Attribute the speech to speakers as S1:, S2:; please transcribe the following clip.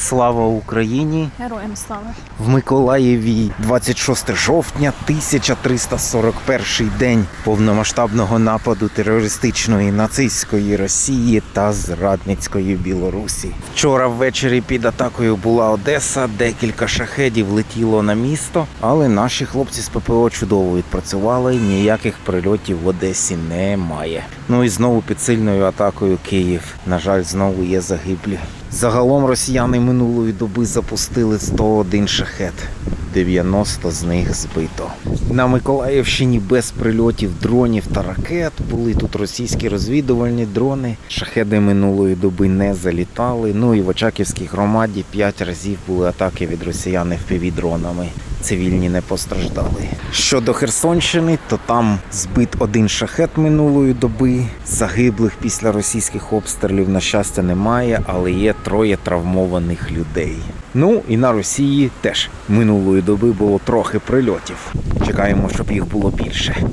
S1: Слава Україні!
S2: Героям слава.
S1: В Миколаєві 26 жовтня 1341 день повномасштабного нападу терористичної нацистської Росії та зрадницької Білорусі. Вчора ввечері під атакою була Одеса, декілька шахедів летіло на місто, але наші хлопці з ППО чудово відпрацювали. Ніяких прильотів в Одесі немає. Ну і знову під сильною атакою Київ. На жаль, знову є загиблі. Загалом росіяни минулої доби запустили 101 шахет. 90 з них збито. На Миколаївщині без прильотів дронів та ракет були тут російські розвідувальні дрони. Шахеди минулої доби не залітали. Ну і в Очаківській громаді 5 разів були атаки від росіян FPV-дронами. Цивільні не постраждали. Щодо Херсонщини, то там збит один шахет минулої доби. Загиблих після російських обстрілів, на щастя, немає, але є троє травмованих людей. Ну і на Росії теж минулої доби було трохи прильотів. Чекаємо, щоб їх було більше.